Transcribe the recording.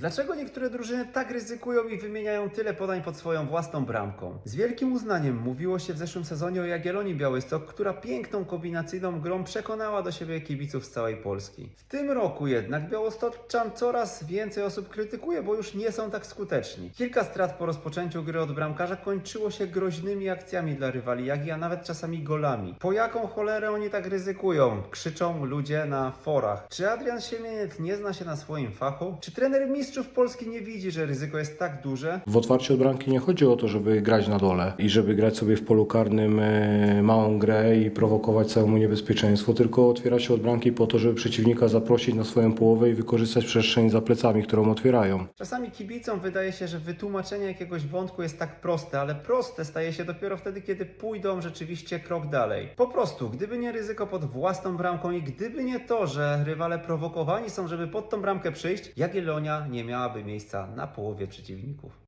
Dlaczego niektóre drużyny tak ryzykują i wymieniają tyle podań pod swoją własną bramką? Z wielkim uznaniem mówiło się w zeszłym sezonie o Jagiellonii Białystok, która piękną kombinacyjną grą przekonała do siebie kibiców z całej Polski. W tym roku jednak Białostoczan coraz więcej osób krytykuje, bo już nie są tak skuteczni. Kilka strat po rozpoczęciu gry od bramkarza kończyło się groźnymi akcjami dla rywali Jagi, a nawet czasami golami. Po jaką cholerę oni tak ryzykują? Krzyczą ludzie na forach. Czy Adrian Siemieniec nie zna się na swoim fachu? Czy trener mistrzów Polski nie widzi, że ryzyko jest tak duże? W otwarciu od bramki nie chodzi o to, żeby grać na dole i żeby grać sobie w polu karnym e, małą grę i prowokować całemu niebezpieczeństwo, tylko otwierać się od bramki po to, żeby przeciwnika zaprosić na swoją połowę i wykorzystać przestrzeń za plecami, którą otwierają. Czasami kibicom wydaje się, że wytłumaczenie jakiegoś wątku jest tak proste, ale proste staje się dopiero wtedy, kiedy pójdą rzeczywiście krok dalej. Po prostu, gdyby nie ryzyko pod własną bramką i gdyby nie to, że rywale prowokowani są, żeby pod tą bramkę przyjść, Jagiellonia nie miałaby miejsca na połowie przeciwników.